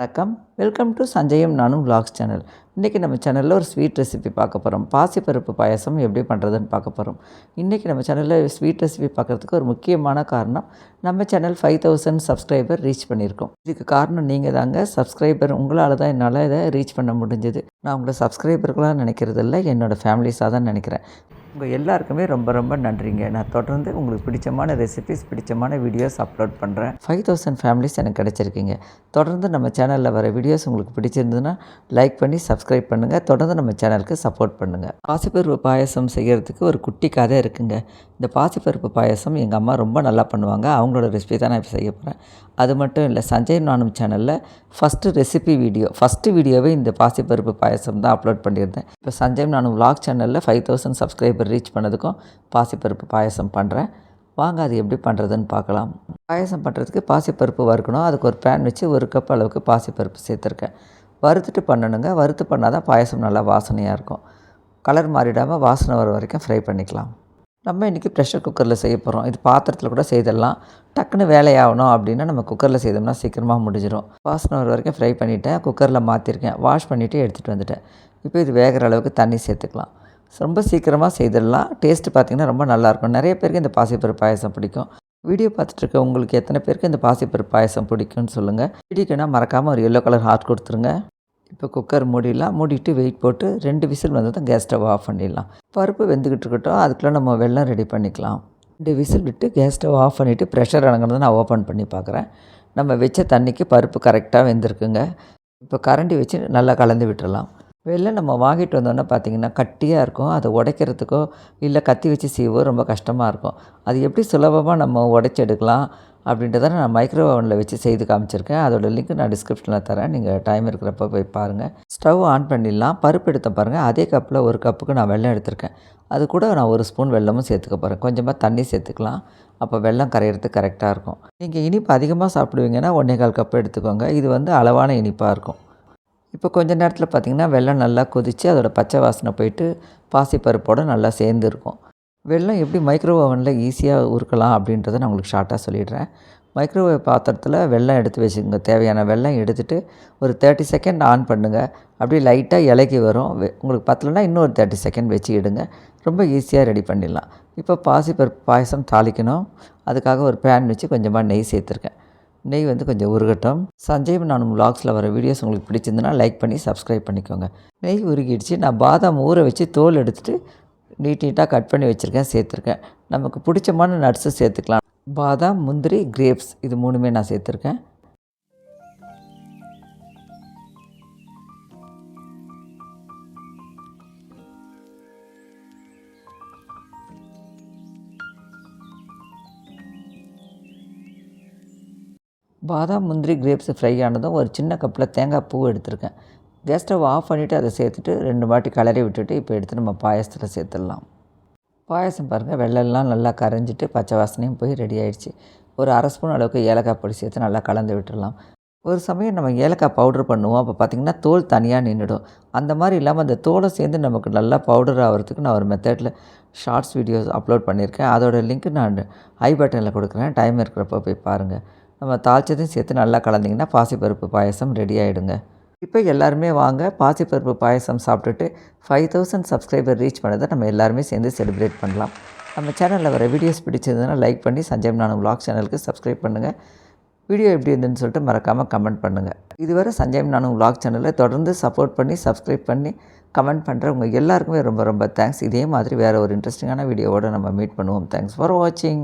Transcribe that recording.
வணக்கம். Welcome to சஞ்சயம் நானும் vlogs channel இன்றைக்கி நம்ம சேனலில் ஒரு ஸ்வீட் ரெசிபி பார்க்க போகிறோம் பாசிப்பருப்பு பாயாசம் எப்படி பண்ணுறதுன்னு பார்க்க போகிறோம் இன்றைக்கி நம்ம சேனலில் ஸ்வீட் ரெசிபி பார்க்குறதுக்கு ஒரு முக்கியமான காரணம் நம்ம channel five thousand subscriber reach பண்ணியிருக்கோம். இதுக்கு காரணம் நீங்கள் தாங்க. சப்ஸ்கிரைபர் உங்களால் தான் என்னால் இதை ரீச் பண்ண முடிஞ்சது. நான் உங்களை சப்ஸ்கிரைபர்களாக நினைக்கிறது இல்லை என்னோடய ஃபேமிலிஸாக தான் நினைக்கிறேன். உங்கள் எல்லாருக்குமே ரொம்ப ரொம்ப நன்றிங்க. நான் தொடர்ந்து உங்களுக்கு பிடிச்சமான ரெசிபிஸ் பிடிச்சமான வீடியோஸ் அப்லோட் பண்ணுறேன் ஃபைவ் தௌசண்ட் ஃபேமிலிஸ் எனக்கு கிடச்சிருக்கீங்க. தொடர்ந்து நம்ம சேனலில் வர வீடியோஸ் உங்களுக்கு பிடிச்சிருந்ததுன்னா லைக் பண்ணி சப்ஸ்கிரைப் பண்ணுங்கள் தொடர்ந்து நம்ம சேனலுக்கு சப்போர்ட் பண்ணுங்கள் பாசிப்பருப்பு பாயசம் செய்கிறதுக்கு ஒரு குட்டி கதை இருக்குங்க. இந்த பாசிப்பருப்பு பாயசம் எங்கள் அம்மா ரொம்ப நல்லா பண்ணுவாங்க. அவங்களோட ரெசிபி தான் நான் இப்போ செய்ய போகிறேன் அது மட்டும் இல்லை சஞ்சய் நானும் சேனலில் ஃபஸ்ட்டு ரெசிபி வீடியோ ஃபஸ்ட்டு வீடியோவே இந்த பாசிப்பருப்பு பாயசம் தான் அப்லோட் பண்ணியிருந்தேன். இப்போ சஞ்சய் நானும் விளாக் சேனலில் ஃபைவ் தௌசண்ட் பேர் ரீச் பண்ணதுக்கும் பாசிப்பருப்பு பாயசம் பண்ணுறேன் வாங்க அது எப்படி பண்ணுறதுன்னு பார்க்கலாம். பாயசம் பண்ணுறதுக்கு பாசிப்பருப்பு வறுக்கணும். அதுக்கு ஒரு பேன் வச்சு ஒரு கப் அளவுக்கு பாசிப்பருப்பு சேர்த்துருக்கேன். வறுத்துட்டு பண்ணணுங்க. வறுத்து பண்ணால் தான் பாயசம் நல்லா வாசனையாக இருக்கும். கலர் மாறிடாமல் வாசனை வர வரைக்கும் ஃப்ரை பண்ணிக்கலாம். நம்ம இன்றைக்கி ப்ரெஷர் குக்கரில் செய்ய போகிறோம் இது பாத்திரத்தில் கூட செய்திடலாம். டக்குன்னு வேலையாகணும் அப்படின்னா நம்ம குக்கரில் செய்தோம்னா சீக்கிரமாக முடிஞ்சிடும் வாசனை வர வரைக்கும் ஃப்ரை பண்ணிவிட்டேன் குக்கரில் மாற்றிருக்கேன் வாஷ் பண்ணிவிட்டு எடுத்துகிட்டு வந்துட்டேன். இப்போ இது வேகிற அளவுக்கு தண்ணி சேர்த்துக்கலாம். ரொம்ப சீக்கிரமாக செய்திடலாம். டேஸ்ட்டு பார்த்திங்கன்னா ரொம்ப நல்லாயிருக்கும். நிறைய பேருக்கு இந்த பாசிப்பருப்பு பாயசம் பிடிக்கும். வீடியோ பார்த்துட்டு இருக்க உங்களுக்கு எத்தனை பேருக்கு இந்த பாசிப்பருப்பு பாயசம் பிடிக்கும்னு சொல்லுங்கள் பிடிக்குன்னா மறக்காமல் ஒரு எல்லோ கலர் ஹார்ட் கொடுத்துருங்க. இப்போ குக்கர் மூடிடலாம். மூடிட்டு வெயிட் போட்டு ரெண்டு விசில் வந்ததும் கேஸ் ஸ்டவ் ஆஃப் பண்ணிடலாம். பருப்பு வெந்துக்கிட்டு இருக்கட்டும். அதுக்குள்ளே நம்ம வெள்ளம் ரெடி பண்ணிக்கலாம். ரெண்டு விசில் விட்டு கேஸ் ஸ்டவ் ஆஃப் பண்ணிவிட்டு ப்ரெஷர் இறங்குனதை நான் ஓப்பன் பண்ணி பார்க்குறேன். நம்ம வச்ச தண்ணிக்கு பருப்பு கரெக்டாக வெந்திருக்குங்க. இப்போ கரண்டி வச்சு நல்லா கலந்து விட்டுடலாம். வெள்ளம் நம்ம வாங்கிட்டு வந்தோன்னே பார்த்தீங்கன்னா கட்டியாக இருக்கும். அதை உடைக்கிறதுக்கோ இல்லை கத்தி வச்சு சீவோ ரொம்ப கஷ்டமாக இருக்கும். அது எப்படி சுலபமாக நம்ம உடைச்சி எடுக்கலாம் அப்படின்றத நான் மைக்ரோ ஓவனில் வச்சு செய்து காமிச்சிருக்கேன். அதோட லிங்க் நான் டிஸ்கிரிப்ஷனில் தரேன். நீங்கள் டைம் இருக்கிறப்ப போய் பாருங்கள் ஸ்டவ் ஆன் பண்ணிடலாம். பருப்பு எடுத்த பாருங்கள் அதே கப்பில் ஒரு கப்புக்கு நான் வெள்ளம் எடுத்திருக்கேன். அது கூட நான் ஒரு ஸ்பூன் வெல்லமும் சேர்த்துக்க போகிறேன் கொஞ்சமாக தண்ணி சேர்த்துக்கலாம். அப்போ வெல்லம் கரையிறதுக்கு கரெக்டாக இருக்கும். நீங்கள் இனிப்பு அதிகமாக சாப்பிடுவீங்கன்னா ஒன்றே கால் கப் எடுத்துக்கோங்க. இது வந்து அளவான இனிப்பாக இருக்கும். இப்போ கொஞ்ச நேரத்தில் பார்த்திங்கன்னா வெள்ளம் நல்லா கொதித்து அதோடய பச்சை வாசனை போயிட்டு பாசிப்பருப்போடு நல்லா சேர்ந்து இருக்கும் எப்படி மைக்ரோ ஓவனில் ஈஸியாக உருக்கலாம் அப்படின்றத நான் உங்களுக்கு ஷார்ட்டாக சொல்லிடுறேன். மைக்ரோவேவ் பாத்திரத்தில் வெல்லம் எடுத்து வச்சுக்கோங்க. தேவையான வெல்லம் எடுத்துகிட்டு ஒரு தேர்ட்டி செகண்ட் ஆன் பண்ணுங்கள் அப்படியே லைட்டாக இலக்கி வரும். வெ- உங்களுக்கு பத்தலைன்னா இன்னொரு தேர்ட்டி செகண்ட் வச்சு எடுங்க. ரொம்ப ஈஸியாக ரெடி பண்ணிடலாம். இப்போ பாசிப்பருப்பு பாயசம் தாளிக்கணும். அதுக்காக ஒரு பேன் வச்சு கொஞ்சமாக நெய் சேர்த்துருக்கேன். நெய் வந்து கொஞ்சம் உருகட்டும். சஞ்சய் நானும் vlogsல வர வீடியோஸ் உங்களுக்கு பிடிச்சிருந்துன்னா லைக் பண்ணி சப்ஸ்கிரைப் பண்ணிக்கோங்க. நெய் உருகிடுச்சு. நான் பாதாம் ஊற வச்சு தோல் எடுத்துகிட்டு நீட் நீட்டாக கட் பண்ணி வச்சுருக்கேன் சேர்த்துருக்கேன். நமக்கு பிடிச்சமான நட்ஸு சேர்த்துக்கலாம். பாதாம் முந்திரி கிரேப்ஸ் இது மூணுமே நான் சேர்த்துருக்கேன். பாதாம் முந்திரி கிரேப்ஸ் ஃப்ரை ஆனதும் ஒரு சின்ன கப்பில் தேங்காய் பூ எடுத்திருக்கேன். கேஸ் ஸ்டவ் ஆஃப் பண்ணிவிட்டு அதை சேர்த்துட்டு ரெண்டு வாட்டி கலரி விட்டுட்டு இப்போ எடுத்து நம்ம பாயசத்தில் சேர்த்துடலாம். பாயசம் பாருங்கள் வெள்ளெல்லாம் நல்லா கரைஞ்சிட்டு பச்சை வாசனையும் போய் ரெடி ஆகிடுச்சி ஒரு அரை ஸ்பூன் அளவுக்கு ஏலக்காய் பொடி சேர்த்து நல்லா கலந்து விட்டுடலாம். ஒரு சமயம் நம்ம ஏலக்காய் பவுடர் பண்ணுவோம் அப்போ பார்த்திங்கன்னா தோல் தனியாக நின்றுடும் அந்த மாதிரி இல்லாமல் அந்த தோலை சேர்ந்து நமக்கு நல்லா பவுடர் ஆகிறதுக்கு நான் ஒரு மெத்தடில் ஷார்ட்ஸ் வீடியோஸ் அப்லோட் பண்ணியிருக்கேன். அதோட லிங்க் நான் ஐ பட்டனில் கொடுக்குறேன். டைம் இருக்கிறப்ப போய் பாருங்கள் நம்ம தாளிச்சதையும் சேர்த்து நல்லா கலந்திங்கன்னா பாசிப்பருப்பு பாயசம் ரெடி ஆகிடுங்க இப்போ எல்லாருமே வாங்க பாசிப்பருப்பு பாயசம் சாப்பிட்டுட்டு ஃபைவ் தௌசண்ட் சப்ஸ்கிரைபர் ரீச் பண்ணதை நம்ம எல்லாருமே சேர்ந்து செலிப்ரேட் பண்ணலாம். நம்ம சேனலில் வர வீடியோஸ் பிடிச்சதுன்னா லைக் பண்ணி சஞ்சய் நானும் vlog சேனலுக்கு சப்ஸ்கிரைப் பண்ணுங்கள் வீடியோ எப்படி இருந்துன்னு சொல்லிட்டு மறக்காமல் கமெண்ட் பண்ணுங்கள் இதுவரை சஞ்சய் நானும் vlog சேனலை தொடர்ந்து சப்போர்ட் பண்ணி சப்ஸ்கிரைப் பண்ணி கமெண்ட் பண்ணுற உங்கள் எல்லாருக்குமே ரொம்ப ரொம்ப தேங்க்ஸ் இதே மாதிரி வேறு ஒரு இன்ட்ரெஸ்டிங்கான வீடியோவோடு நம்ம மீட் பண்ணுவோம். தேங்க்ஸ் ஃபார் வாட்சிங்